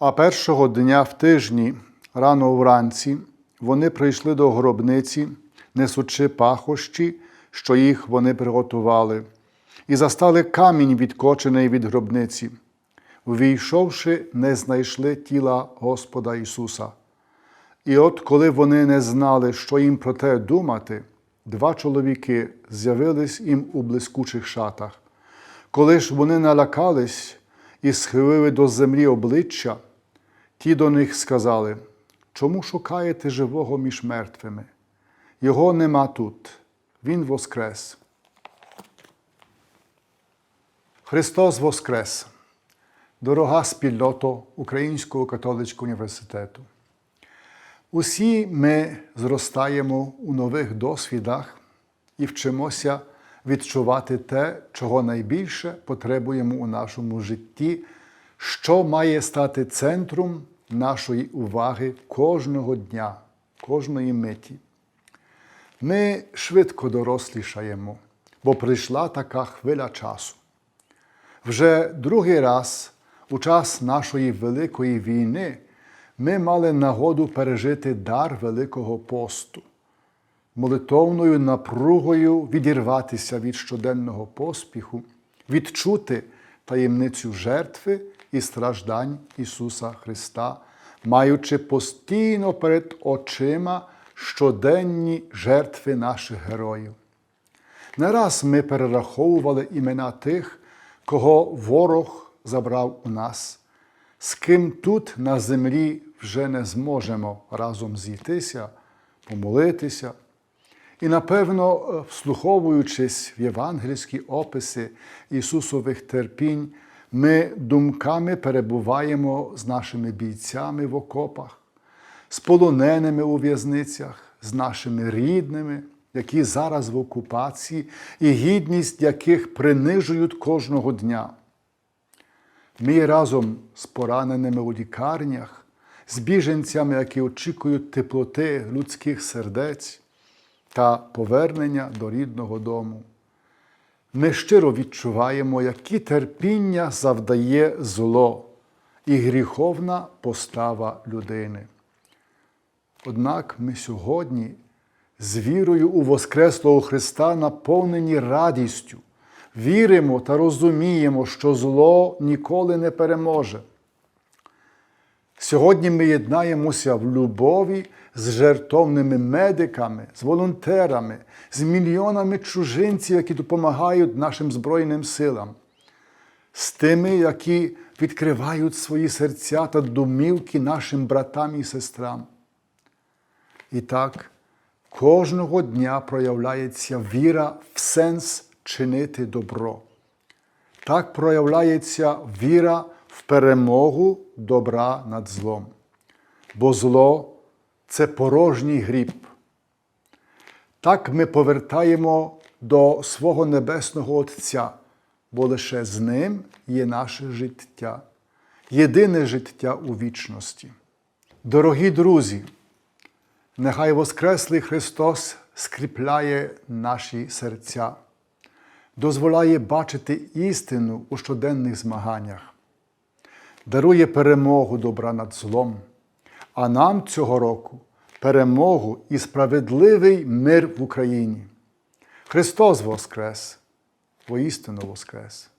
А першого дня в тижні, рано вранці, вони прийшли до гробниці, несучи пахощі, що їх вони приготували, і застали камінь, відкочений від гробниці. Увійшовши, не знайшли тіла Господа Ісуса. І от коли вони не знали, що їм про те думати, два чоловіки з'явились їм у блискучих шатах. Коли ж вони налякались і схилили до землі обличчя, ті до них сказали: Чому шукаєте живого між мертвими? Його нема тут, Він воскрес. Христос Воскрес! Дорога спільнота Українського католицького університету. Усі ми зростаємо у нових досвідах і вчимося відчувати те, чого найбільше потребуємо у нашому житті, що має стати центром нашої уваги кожного дня, кожної миті. Ми швидко дорослішаємо, бо прийшла така хвиля часу. Вже другий раз у час нашої Великої війни ми мали нагоду пережити дар Великого посту, молитовною напругою відірватися від щоденного поспіху, відчути таємницю жертви і страждань Ісуса Христа, маючи постійно перед очима щоденні жертви наших героїв. Не раз ми перераховували імена тих, кого ворог забрав у нас, з ким тут на землі вже не зможемо разом зійтися, помолитися. І, напевно, вслуховуючись в євангельські описи Ісусових терпінь, ми думками перебуваємо з нашими бійцями в окопах, з полоненими у в'язницях, з нашими рідними, які зараз в окупації, і гідність яких принижують кожного дня. Ми разом з пораненими у лікарнях, з біженцями, які очікують теплоти людських сердець та повернення до рідного дому. Ми щиро відчуваємо, які терпіння завдає зло і гріховна постава людини. Однак ми сьогодні з вірою у Воскреслого Христа наповнені радістю, віримо та розуміємо, що зло ніколи не переможе. Сьогодні ми єднаємося в любові з жертовними медиками, з волонтерами, з мільйонами чужинців, які допомагають нашим Збройним силам, з тими, які відкривають свої серця та домівки нашим братам і сестрам. І так, кожного дня проявляється віра в сенс чинити добро. Так проявляється віра в перемогу добра над злом. Бо зло це порожній гріб. Так ми повертаємо до свого Небесного Отця, бо лише з ним є наше життя, єдине життя у вічності. Дорогі друзі! Нехай Воскреслий Христос скріпляє наші серця, дозволяє бачити істину у щоденних змаганнях, дарує перемогу добра над злом, а нам цього року перемогу і справедливий мир в Україні. Христос Воскрес, воістину Воскрес!